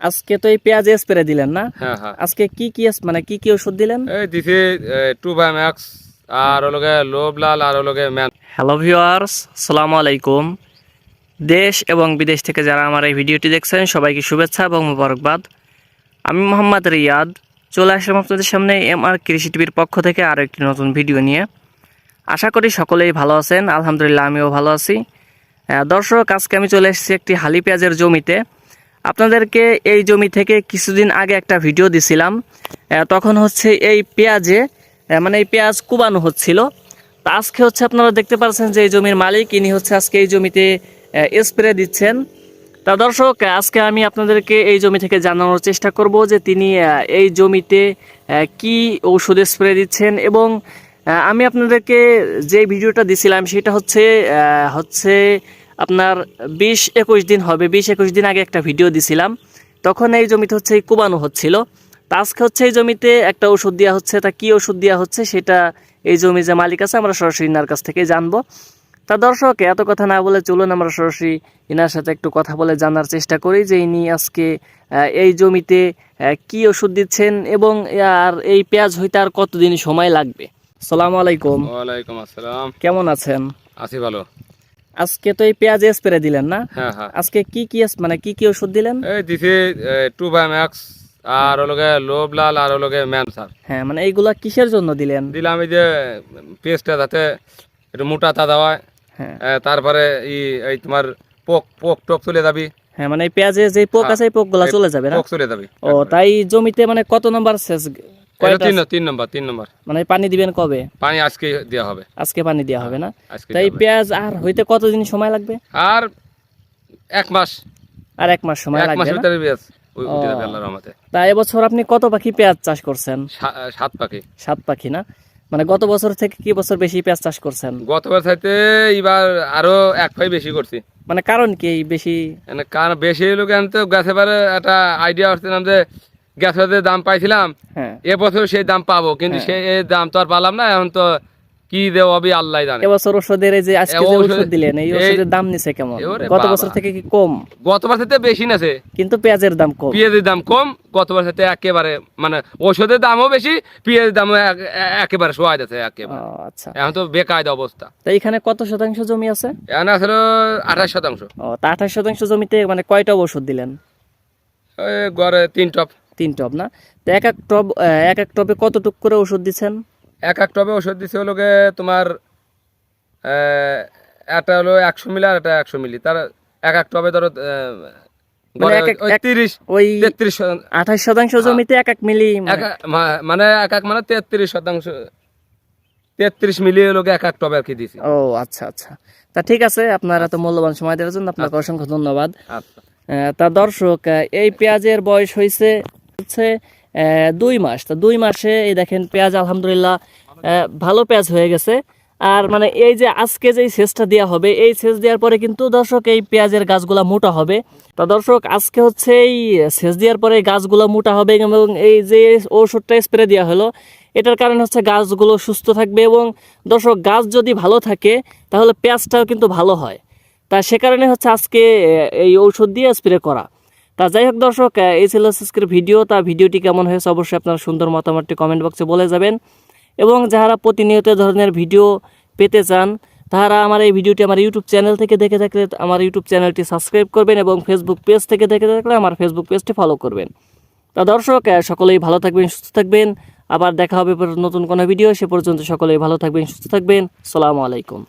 আজকে তো এই পেঁয়াজ স্প্রে দিলেন না? হ্যাঁ হ্যাঁ। আজকে কি কি মানে কি কি ওষুধ দিলেন? এই দিছি টু বাই ম্যাক্স আর ওলগে লোভ লাল আর ওলগে ম্যান হ্যালো ভিউয়ার্স সালামু আলাইকুম। দেশ এবং বিদেশ থেকে যারা আমার এই ভিডিওটি দেখছেন সবাইকে শুভেচ্ছা এবং মুবারকবাদ। আমি মোহাম্মদ রিয়াদ। চলে আসলাম আপনাদের সামনে এম আর কৃষি টিভির পক্ষ থেকে আরও একটি নতুন ভিডিও নিয়ে। আশা করি সকলেই ভালো আছেন। আলহামদুলিল্লাহ আমিও ভালো আছি। আহ, দর্শক আজকে আমি চলে এসেছি একটি হালি পেঁয়াজের জমিতে। আপনাদেরকে এই জমি থেকে কিছুদিন আগে একটা ভিডিও দিছিলাম। তখন হচ্ছে এই পেঁয়াজে মানে এই পেঁয়াজ কুবানো হচ্ছিল। তা আজকে হচ্ছে আপনারা দেখতে পাচ্ছেন যে এই জমির মালিক, ইনি হচ্ছে আজকে এই জমিতে স্প্রে দিচ্ছেন। তা দর্শক, আজকে আমি আপনাদেরকে এই জমি থেকে জানানোর চেষ্টা করব যে তিনি এই জমিতে কি ঔষধ স্প্রে দিচ্ছেন এবং আমি আপনাদেরকে যে ভিডিওটা দিছিলাম সেটা হচ্ছে হচ্ছে আপনার বিশ একুশ দিন হবে বিশ একুশ দিন আগে একটা ভিডিও দিছিলাম। তখন এই জমিতে হচ্ছে এই কুবানো হচ্ছিল। আজকে হচ্ছে এই জমিতে একটা ওষুধ দেওয়া হচ্ছে তা কি ওষুধ দেওয়া হচ্ছে সেটা এই জমি যে মালিক আছে আমরা সরাসরি ইনার কাছ থেকে জানব। তা দর্শক এত কথা না বলে চলুন আমরা সরাসরি ইনার সাথে একটু কথা বলে জানার চেষ্টা করি যে ইনি আজকে এই জমিতে কি ওষুধ দিচ্ছেন এবং আর এই পেঁয়াজ হইতে আর কতদিন সময় লাগবে? সালাম আলাইকুম। ওয়ালাইকুম আসসালাম। কেমন আছেন? আছি ভালো। আজকে তো এই পেঁয়াজ স্প্রে দিলেন না? হ্যাঁ হ্যাঁ। আজকে কি কি মানে কি কি ওষুধ দিলেন? এই দিছি টু বাই ম্যাক্স আর ওলগে লোভ লাল আর ওলগে ম্যান স্যার হ্যাঁ মানে এইগুলা কিসের জন্য দিলেন? দিলাম এই যে পেস্টটা যাতে একটু মোটা তাজা হয়। হ্যাঁ। তারপরে এই তোমার পোক পোক টোক চলে যাবি। হ্যাঁ মানে এই পেঁয়াজে যে পোক আছে এই পোকগুলা চলে যাবে না? পোক চলে যাবি। ও তাই জমিতে মানে কত নম্বর সেচ তিন তিন নম্বর তিন নম্বর। মানে পানি দিবেন কবে? পানি আজকে দেওয়া হবে। আজকে পানি দেওয়া হবে না? তাই পেঁয়াজ আর হইতে কতদিন সময় লাগবে? আর এক মাস। আর এক মাস সময় এক লাগবে মাসের ভিতরে পেঁয়াজ। উঠে ও। যাবে আল্লাহর রহমতে। তা এবছর আপনি কত পাখি পেঁয়াজ চাষ করছেন? সাত পাখি। সাত পাখি না? মানে গত বছর থেকে কি বছর বেশি পেঁয়াজ চাষ করছেন? গতবার চাইতে এবার আরও এক পাই বেশি করছি। মানে কারণ কি বেশি? মানে কারণ বেশি লোক তো গ্যাসে বারে একটা আইডিয়া আসছিলাম যে গ্যাসের দাম পাইছিলাম হ্যাঁ। এবছর সেই দাম পাবো। কিন্তু সেই দাম তো আর পালাম না এখন তো কি দেওয়া হবে আল্লাহ জানে। এবছর ওষুধের এই যে আজকে যে ওষুধ- দিলেন এই ওষুধের দাম নিছে কেমন? গত বছর থেকে কি কম? গতবার সাথে বেশি নাছে কিন্তু পেঁয়াজের দাম কম। পেঁয়াজের দাম কম গতবার সাথে একেবারে মানে ওষুধের দামও বেশি পেঁয়াজের দামও একেবারে সোয়াই যাচ্ছে একেবারে। আচ্ছা। এখন তো বেকায়দা অবস্থা। তা এখানে কত শতাংশ জমি আছে? এখন আসলে আঠাশ শতাংশ। ও তা আঠাশ শতাংশ জমিতে মানে কয়টা ওষুধ দিলেন? গড়ে তিন টপ। তিন টব না? তো এক এক আহ, এক এক টবে কতটুক করে ওষুধ দিচ্ছেন? এক এক টবে ওষুধ দিছে হলো তোমার একটা হলো একশো মিলি আর একটা একশো মিলি। তার এক এক টবে ধরো আঠাশ শতাংশ জমিতে এক এক মিলি মানে- এক- মানে এক এক মানে তেত্রিশ শতাংশ তেত্রিশ এক এক টবে আর কি দিছি। ও আচ্ছা আচ্ছা। তা ঠিক আছে আপনার এত মূল্যবান সময় দেওয়ার জন্য আপনাকে অসংখ্য ধন্যবাদ। আচ্ছা। তা দর্শক এই পেঁয়াজের বয়স হয়েছে হচ্ছে দুই মাস। তা দুই মাসে, এই দেখেন, পেঁয়াজ আলহামদুলিল্লাহ ভালো পেঁয়াজ হয়ে গেছে। আর মানে এই যে আজকে যে সেচটা দেওয়া হবে, এই সেচ দেওয়ার পরে কিন্তু দর্শক এই পেঁয়াজের গাছগুলা মোটা হবে। তা দর্শক, আজকে হচ্ছে এই সেচ দেওয়ার পরে গাছগুলো মোটা হবে এবং এই যে ঔষধটা স্প্রে দেওয়া হলো, এটার কারণে হচ্ছে গাছগুলো সুস্থ থাকবে এবং দর্শক, গাছ যদি ভালো থাকে, তাহলে পেঁয়াজটাও কিন্তু ভালো হয়। তা সে কারণে হচ্ছে আজকে এই ঔষধ দিয়ে স্প্রে করা। তা যাই হোক দর্শক এই ছিল আজকের ভিডিও। তা ভিডিওটি কেমন হয়েছে অবশ্যই আপনারা সুন্দর মতামতটি কমেন্ট বক্সে বলে যাবেন। এবং যারা প্রতিনিয়ত ধরনের ভিডিও পেতে চান তারা আমার এই ভিডিওটি আমার ইউটিউব চ্যানেল থেকে দেখে থাকলে আমার ইউটিউব চ্যানেলটি সাবস্ক্রাইব করবেন এবং ফেসবুক পেজ থেকে দেখে থাকলে আমার ফেসবুক পেজটি ফলো করবেন। তা দর্শক সকলেই ভালো থাকবেন, সুস্থ থাকবেন। আবার দেখা হবে নতুন কোনো ভিডিও সে পর্যন্ত সকলেই ভালো থাকবেন, সুস্থ থাকবেন। সালামু আলাইকুম।